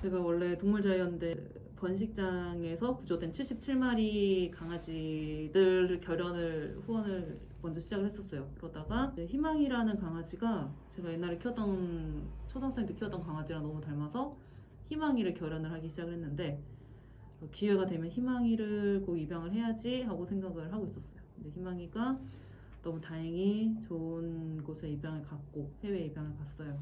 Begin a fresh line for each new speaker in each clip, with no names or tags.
제가 원래 동물자연대 번식장에서 구조된 77마리 강아지들 결연을 후원을 먼저 시작을 했었어요. 그러다가 희망이라는 강아지가 제가 옛날에 키웠던 초등학생 때 키웠던 강아지랑 너무 닮아서 희망이를 결연을 하기 시작을 했는데 기회가 되면 희망이를 꼭 입양을 해야지 하고 생각을 하고 있었어요. 근데 희망이가 너무 다행히 좋은 곳에 입양을 갔고 해외 입양을 갔어요.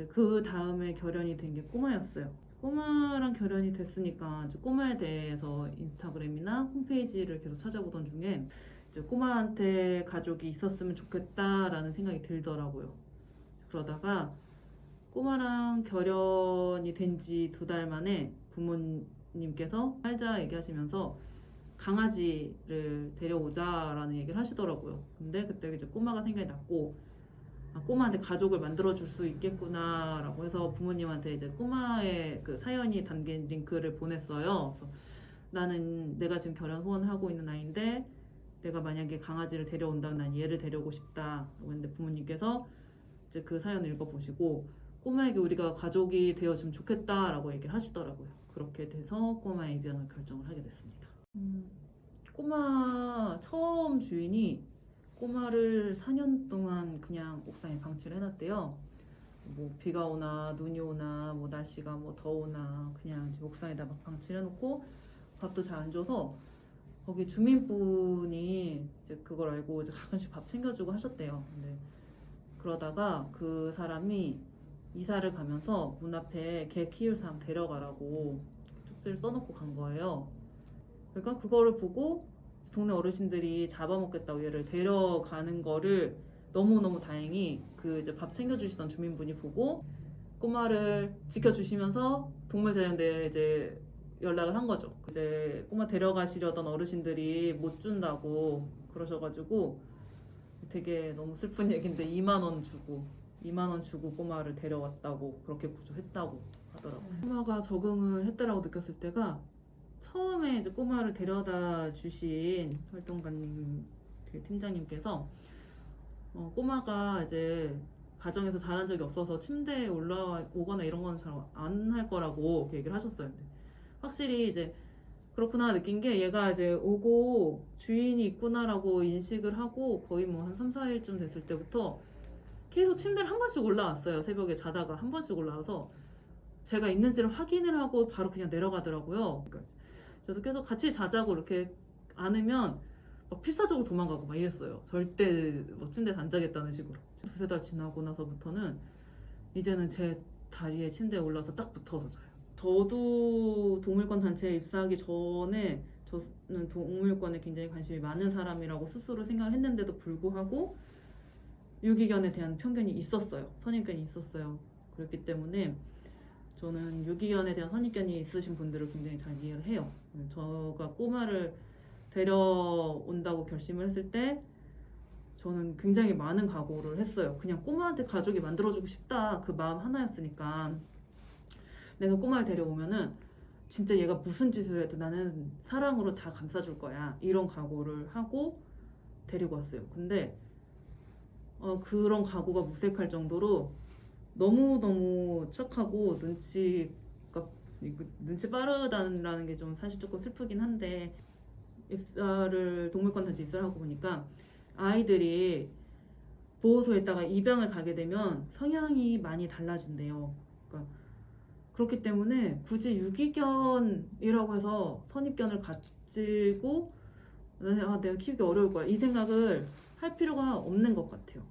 이제 그 다음에 결연이 된 게 꼬마였어요. 꼬마랑 결연이 됐으니까 이제 꼬마에 대해서 인스타그램이나 홈페이지를 계속 찾아보던 중에 이제 꼬마한테 가족이 있었으면 좋겠다라는 생각이 들더라고요. 그러다가 꼬마랑 결연이 된 지 두 달 만에 부모님께서 살자 얘기하시면서 강아지를 데려오자라는 얘기를 하시더라고요. 근데 그때 이제 꼬마가 생각이 났고 아, 꼬마한테 가족을 만들어 줄 수 있겠구나라고 해서 부모님한테 이제 꼬마의 그 사연이 담긴 링크를 보냈어요. 그래서 나는 내가 지금 결혼 후원하고 있는 아이인데 내가 만약에 강아지를 데려온다면 난 얘를 데려오고 싶다. 했는데 부모님께서 이제 그 사연을 읽어보시고 꼬마에게 우리가 가족이 되어주면 좋겠다라고 얘기를 하시더라고요. 그렇게 돼서 꼬마의 입양을 결정을 하게 됐습니다. 음, 꼬마 처음 주인이 꼬마를 4년 동안 그냥 옥상에 방치를 해놨대요. 뭐 비가 오나 눈이 오나 뭐 날씨가 뭐 더우나 그냥 옥상에다 막 방치를 해놓고 밥도 잘 안 줘서 거기 주민분이 이제 그걸 알고 이제 가끔씩 밥 챙겨주고 하셨대요. 근데 그러다가 그 사람이 이사를 가면서 문 앞에 개 키울 사람 데려가라고 쪽지를 써놓고 간 거예요. 그러니까 그거를 보고 동네 어르신들이 잡아먹겠다고 얘를 데려가는 거를 너무너무 다행히 그 이제 밥 챙겨주시던 주민분이 보고 꼬마를 지켜주시면서 동물자연대에 이제 연락을 한 거죠. 이제 꼬마 데려가시려던 어르신들이 못 준다고 그러셔가지고 되게 너무 슬픈 얘기인데 2만 원 주고 2만 원 주고 꼬마를 데려왔다고 그렇게 구조했다고 하더라고요. 꼬마가 적응을 했다라고 느꼈을 때가 처음에 이제 꼬마를 데려다 주신 활동가님 그 팀장님께서 어, 꼬마가 이제 가정에서 자란 적이 없어서 침대에 올라오거나 이런 건 잘 안 할 거라고 그 얘기를 하셨어요. 확실히 이제 그렇구나 느낀 게 얘가 이제 오고 주인이 있구나라고 인식을 하고 거의 뭐 한 3, 4일쯤 됐을 때부터 계속 침대를 한 번씩 올라왔어요. 새벽에 자다가 한 번씩 올라와서 제가 있는지를 확인을 하고 바로 그냥 내려가더라고요. 그러니까 저도 계속 같이 자자고 이렇게 안으면 막 필사적으로 도망가고 막 이랬어요. 절대 뭐 침대에서 안 자겠다는 식으로. 두세 달 지나고 나서부터는 이제는 제 다리에 침대에 올라서 딱 붙어서 자요. 저도 동물권 단체에 입사하기 전에 저는 동물권에 굉장히 관심이 많은 사람이라고 스스로 생각했는데도 불구하고 유기견에 대한 편견이 있었어요. 선입견이 있었어요. 그렇기 때문에 저는 유기견에 대한 선입견이 있으신 분들을 굉장히 잘 이해를 해요. 저가 꼬마를 데려온다고 결심을 했을 때 저는 굉장히 많은 각오를 했어요. 그냥 꼬마한테 가족이 만들어주고 싶다 그 마음 하나였으니까 내가 꼬마를 데려오면은 진짜 얘가 무슨 짓을 해도 나는 사랑으로 다 감싸줄 거야 이런 각오를 하고 데리고 왔어요. 근데 어, 그런 각오가 무색할 정도로 너무 너무 착하고 눈치가 이거 눈치 빠르다는 게 좀 사실 조금 슬프긴 한데 입사를 동물권 단체 입사를 하고 보니까 아이들이 보호소에다가 입양을 가게 되면 성향이 많이 달라진대요. 그러니까 그렇기 때문에 굳이 유기견이라고 해서 선입견을 가지고 아, 내가 키우기 어려울 거야 이 생각을 할 필요가 없는 것 같아요.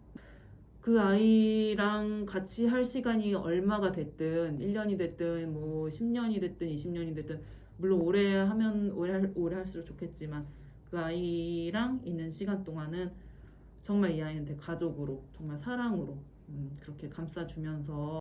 그 아이랑 같이 할 시간이 얼마가 됐든 1년이 됐든 뭐 10년이 됐든 20년이 됐든 물론 오래 하면 오래, 할- 오래 할수록 좋겠지만 그 아이랑 있는 시간 동안은 정말 이 아이한테 가족으로 정말 사랑으로 음, 그렇게 감싸주면서